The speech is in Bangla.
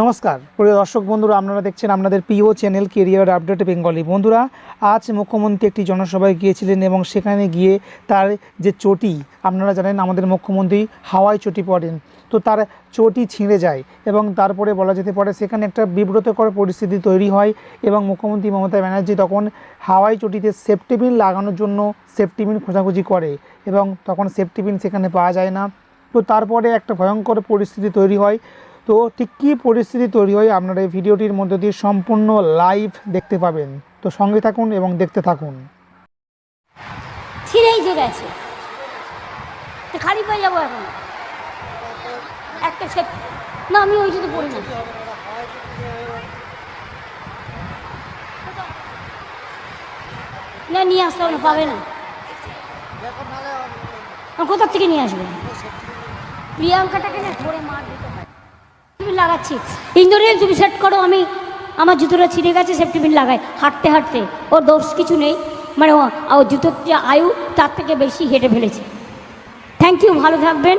নমস্কার। প্রিয় দর্শক বন্ধুরা, আপনারা দেখছেন আপনাদের প্রিয় চ্যানেল কেরিয়ার আপডেট বেঙ্গলি বন্ধুরা, আজ মুখ্যমন্ত্রী একটি জনসভায় গিয়েছিলেন এবং সেখানে গিয়ে তার যে চটি, আপনারা জানেন আমাদের মুখ্যমন্ত্রী হাওয়ায় চটি পড়েন তো তার চটি ছিঁড়ে যায় এবং তারপরে বলা যেতে পারে সেখানে একটা বিব্রতকর পরিস্থিতি তৈরি হয় এবং মুখ্যমন্ত্রী মমতা ব্যানার্জি তখন হাওয়াই চটিতে সেফটিপিন লাগানোর জন্য সেফটিপিন খোঁজাখুঁজি করে এবং তখন সেফটিপিন সেখানে পাওয়া যায় না। তো তারপরে একটা ভয়ঙ্কর পরিস্থিতি তৈরি হয়। তো ঠিক কী পরিস্থিতি তৈরি হয় আপনারা এই ভিডিওটির মধ্যে দিয়ে সম্পূর্ণ লাইভ দেখতে পাবেন। তো সঙ্গে থাকুন এবং দেখতে থাকুন। ছিঁড়েই গেছে। পেয়ে যাব এখন। একটা না, আমি ওই না। নিয়ে আসতে না কোথার থেকে নিয়ে আসবে? প্রিয়াঙ্কাটাকে না ধরে মার দিতে হয়। লাগাচ্ছি। ইন্দ্রনীল তুমি সেট করো, আমি আমার জুতোটা ছিঁড়ে গেছে সেফটি পিন লাগাই। হাঁটতে হাঁটতে। ওর দোষ কিছু নেই। মানে ও জুতোর যে আয়ু, তার থেকে বেশি হেঁটে ফেলেছে। থ্যাংক ইউ ভালো থাকবেন।